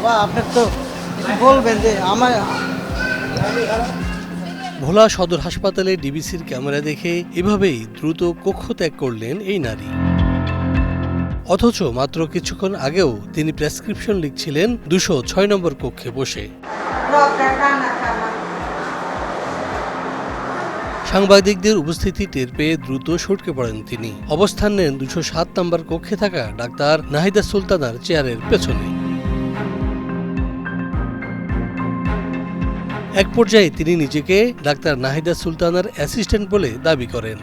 বাবা আপনার তো বলবেন যে আমার ভোলা সদর হাসপাতালে ডিবিসির ক্যামেরা দেখে এভাবেই দ্রুত কক্ষ ত্যাগ করলেন এই নারী। অথচ মাত্র কিছুক্ষণ আগেও তিনি প্রেসক্রিপশন লিখছিলেন দুশো ছয় নম্বর কক্ষে বসে। সাংবাদিকদের উপস্থিতি টের পেয়ে দ্রুত সটকে পড়েন তিনি। অবস্থান নেন দুশো সাত নম্বর কক্ষে থাকা ডাক্তার নাহিদা সুলতানার চেয়ারের পেছনে। এক পর্যায়ে তিনি নিজেকে ডাক্তার নাহিদা সুলতানার অ্যাসিস্ট্যান্ট বলে দাবি করেন।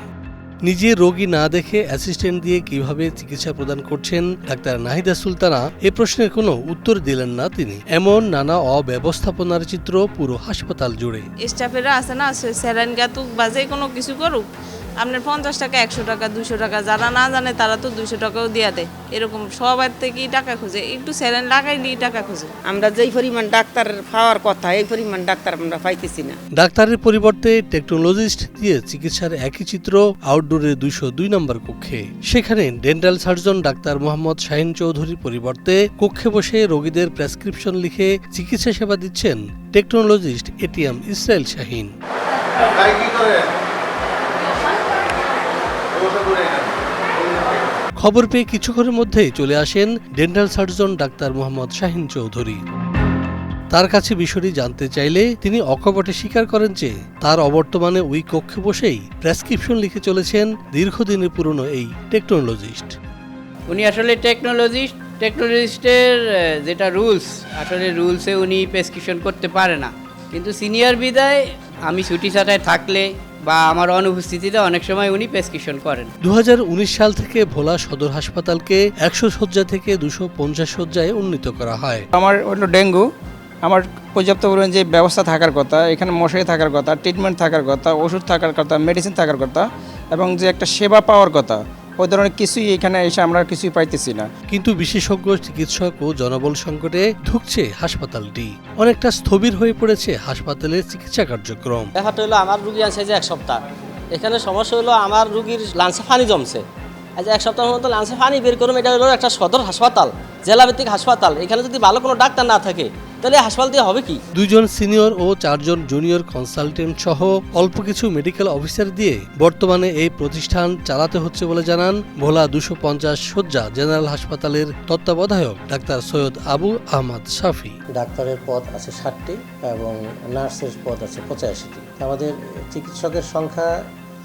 নিজে রোগী না দেখে অ্যাসিস্ট্যান্ট দিয়ে কীভাবে চিকিৎসা প্রদান করছেন ডাক্তার নাহিদা সুলতানা, এ প্রশ্নের কোনো উত্তর দিলেন না তিনি। এমন নানা অব্যবস্থাপনার চিত্র পুরো হাসপাতাল জুড়ে। স্টাফেরা আছে না, সে স্যালাইন গাতুক বাজে কোনো কিছু করুক আপনার পঞ্চাশ টাকা একশো টাকা দুশো টাকা যারা না জানে তারা তো দুশো টাকাও দিয়া দেয়। এরকম সবার থেকেই টাকা খুঁজে। একটু স্যালাইন লাগাইলেই টাকা খুঁজে। আমরা যেই পরিমাণ ডাক্তার পাওয়ার কথা এই পরিমাণ ডাক্তার আমরা পাইতেছি না। ডাক্তারের পরিবর্তে টেকনোলজিস্ট দিয়ে চিকিৎসার একই চিত্র আউটডোরে দুইশো দুই নম্বর কক্ষে। সেখানে ডেন্টাল সার্জন ডাক্তার মোহাম্মদ শাহিন চৌধুরীর পরিবর্তে কক্ষে বসে রোগীদের প্রেসক্রিপশন লিখে চিকিৎসা সেবা দিচ্ছেন টেকনোলজিস্ট এটিএম ইসরায়েল শাহিন। খবর পেয়ে কিছুক্ষণের মধ্যেই চলে আসেন ডেন্টাল সার্জন ডাক্তার মোহাম্মদ শাহিন চৌধুরী। তার কাছে বিষয়টি জানতে চাইলে তিনি অকপটে স্বীকার করেন যে তার অবর্তমানে ওই কক্ষে বসেই প্রেসক্রিপশন লিখে চলেছেন দীর্ঘদিনের পুরনো এই টেকনোলজিস্ট উনি আসলে টেকনোলজিস্ট টেকনোলজিস্টের যেটা রুলস আসলে রুলসে উনি প্রেসক্রিপশন করতে পারে না। কিন্তু সিনিয়র বিদায় আমি ছুটি ছাটায় থাকলে বা আমার অনুপস্থিতিতে অনেক সময় উনি প্রেসক্রিপশন করেন। দু হাজার উনিশ সাল থেকে ভোলা সদর হাসপাতালকে একশো শয্যা থেকে দুশো পঞ্চাশ শয্যায় উন্নীত করা হয়। আমার হলো ডেঙ্গু আমার পর্যাপ্ত পরিমাণ যে ব্যবস্থা থাকার কথা এখানে মশারি থাকার কথা ট্রিটমেন্ট থাকার কথা ওষুধ থাকার কথা মেডিসিন থাকার কথা এবং যে একটা সেবা পাওয়ার কথা ওই ধরনের কিছুই এখানে এসে আমরা কিছুই পাইতেছি না। কিন্তু বিশেষজ্ঞ চিকিৎসক ও জনবল সংকটে ঢুকছে হাসপাতালটি। অনেকটা স্থবির হয়ে পড়েছে হাসপাতালের চিকিৎসা কার্যক্রম। ব্যাপারটা হলো আমার রুগী আছে যে এক সপ্তাহ। এখানে সমস্যা হলো আমার রুগীর লাঞ্চে পানি জমছে। আজ এক সপ্তাহের মতো লাঞ্চে পানি বের করুন এটা হলো একটা সদর হাসপাতাল জেলাভিত্তিক হাসপাতাল। এখানে যদি ভালো কোনো ডাক্তার না থাকে তাহলে হাসপাতাল দিয়ে হবে কি? দুইজন সিনিয়র ও চারজন জুনিয়র কনসালটেন্ট সহ অল্প কিছু মেডিকেল অফিসার দিয়ে বর্তমানে এই প্রতিষ্ঠান চালাতে হচ্ছে বলে জানান ভোলা দুশো পঞ্চাশ শয্যা জেনারেল হাসপাতালের তত্ত্বাবধায়ক ডাক্তার সৈয়দ আবু আহমদ শাফি। ডাক্তারের পদ আছে ষাটটি এবং নার্সের পদ আছে পঁচাশিটি। আমাদের চিকিৎসকের সংখ্যা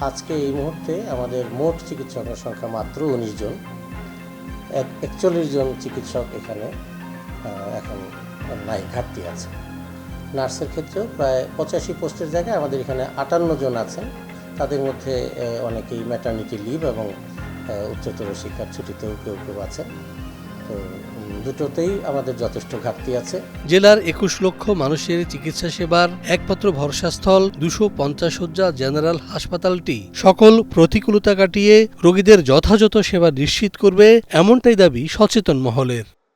আজকে এই মুহূর্তে আমাদের মোট চিকিৎসকের সংখ্যা মাত্র উনিশ জন। এক একচল্লিশ জন চিকিৎসক এখানে এখন নাই ঘাটতি আছে। নার্সের ক্ষেত্রেও প্রায় পঁচাশি পোস্টের জায়গায় আমাদের এখানে আটান্ন জন আছেন। তাদের মধ্যে অনেকেই ম্যাটার্নিটি লিভ এবং উচ্চতর শিক্ষার ছুটিতেও কেউ কেউ আছেন। তো দুটোতেই আমাদের যথেষ্ট ঘাটতি আছে। জেলার একুশ লক্ষ মানুষের চিকিৎসা সেবার একমাত্র ভরসাস্থল দুশো পঞ্চাশ শয্যা জেনারেল হাসপাতালটি। সকল প্রতিকূলতা কাটিয়ে রোগীদের যথাযথ সেবা নিশ্চিত করবে এমনটাই দাবি সচেতন মহলের।